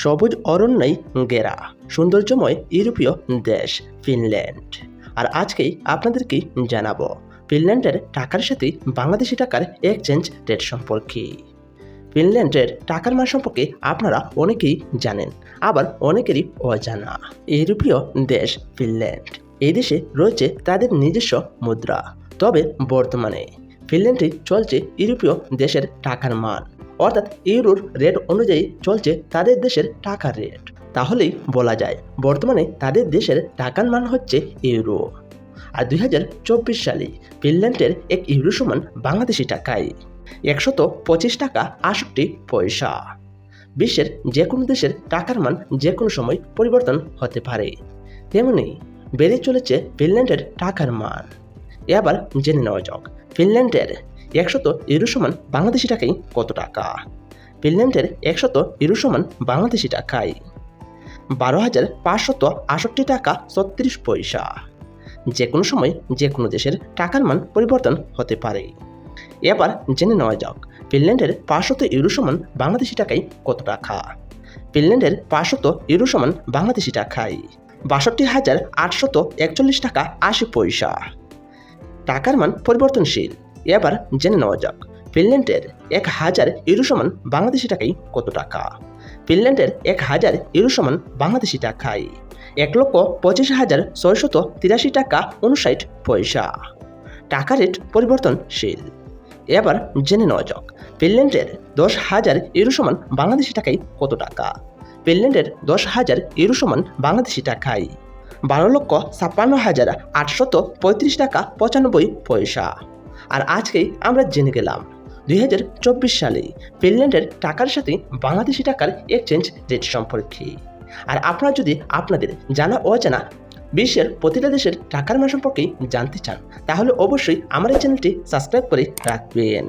সবুজ অরণ্যই গেরা সৌন্দর্যময় ইউরোপীয় দেশ, ফিনল্যান্ড। আর আজকেই আপনাদেরকে জানাব, ফিনল্যান্ডের টাকার সাথে বাংলাদেশি টাকার এক্সচেঞ্জ রেট সম্পর্কে। ফিনল্যান্ডের টাকার মান সম্পর্কে আপনারা অনেকেই জানেন, আবার অনেকেরই অজানা। ইউরোপীয় দেশ, ফিনল্যান্ড। এই দেশে রয়েছে তাদের নিজস্ব মুদ্রা। তবে বর্তমানে ফিনল্যান্ডে চলছে ইউরোপীয় দেশের টাকার মান। অর্থাৎ ইউরোর রেট অনুযায়ী চলছে তাদের দেশের টাকার রেট তাহলেই বলা যায়, বর্তমানে তাদের দেশের টাকার মান হচ্ছে ইউরো। আর দুই হাজার চব্বিশ সালে ফিনল্যান্ডের এক ইউরো সমান বাংলাদেশি টাকায়, একশত পঁচিশ টাকা আষট্টি পয়সা। বিশ্বের যে কোনো দেশের টাকার মান যে কোনো সময় পরিবর্তন হতে পারে। তেমনি বেড়ে চলেছে ফিনল্যান্ডের টাকার মান। এবার জেনে নেওয়া যাক, ফিনল্যান্ডের একশত ইউরো সমান বাংলাদেশি টাকায় কত টাকা? ফিনল্যান্ডের একশত ইউরো সমান বাংলাদেশি টাকায় বারো হাজার পাঁচশত আষট্টি টাকা ছত্রিশ পয়সা। যে কোনো সময় যে কোনো দেশের টাকার মান পরিবর্তন হতে পারে। এবার জেনে নেওয়া যাক, ফিনল্যান্ডের পাঁচশত ইউরো সমান বাংলাদেশি টাকায় কত টাকা? ফিনল্যান্ডের পাঁচশত ইউরো সমান বাংলাদেশি টাকায় বাষট্টি হাজার আটশত একচল্লিশ টাকা আশি পয়সা। টাকার মান পরিবর্তনশীল। এবার জেনে নেওয়া যাক, ফিনল্যান্ডের এক হাজার ইউরো সমান বাংলাদেশি টাকায় কত টাকা? ফিনল্যান্ডের এক হাজার ইউরো সমান বাংলাদেশি টাকায় এক লক্ষ পঁচিশ হাজার ছয়শত তিরাশি টাকা উনষাট পয়সা। টাকা রেট পরিবর্তনশীল। এবার জেনে নেওয়া যাক, ফিনল্যান্ডের দশ হাজার ইউরো সমান বাংলাদেশি টাকায় কত টাকা? ফিনল্যান্ডের দশ হাজার ইউরো সমান বাংলাদেশি টাকায় বারো লক্ষ ছাপ্পান্ন হাজার আটশত পঁয়ত্রিশ টাকা পঁচানব্বই পয়সা। আর আজকেই আমরা জেনে গেলাম, দুই হাজার চব্বিশ সালে ফিনল্যান্ডের টাকার সাথে বাংলাদেশি টাকার এক্সচেঞ্জ রেট সম্পর্কে। আর আপনারা যদি আপনাদের জানা অজানা বিশ্বের প্রতিটা দেশের টাকার মান সম্পর্কে জানতে চান, তাহলে অবশ্যই আমার এই চ্যানেলটি সাবস্ক্রাইব করে রাখবেন।